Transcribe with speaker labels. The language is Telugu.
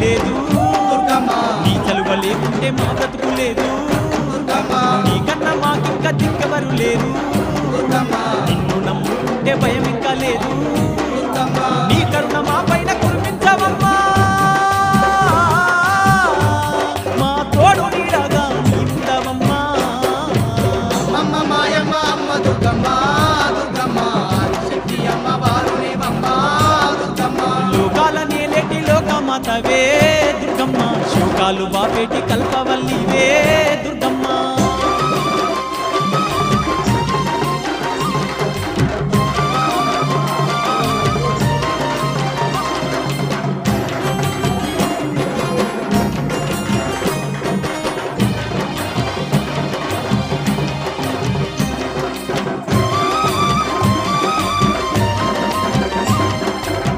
Speaker 1: లేదు నీ చలువ లేకుంటే మా బతుకు లేదు. నీ కన్నా మాకింకా దిక్కవరు లేదు నిన్ను నమ్ముకుంటే భయం ఇంకా లేదు నీ కరుణ మా పైన కురిపించవమ్మా. మా తోడు నీడగా నీవుండవమ్మా
Speaker 2: అమ్మ మాయమ్మ అమ్మ దుర్గమ్మా. మాతవే దుర్గమ్మ
Speaker 1: శోకాలు బాపేటి కల్పవల్లివే.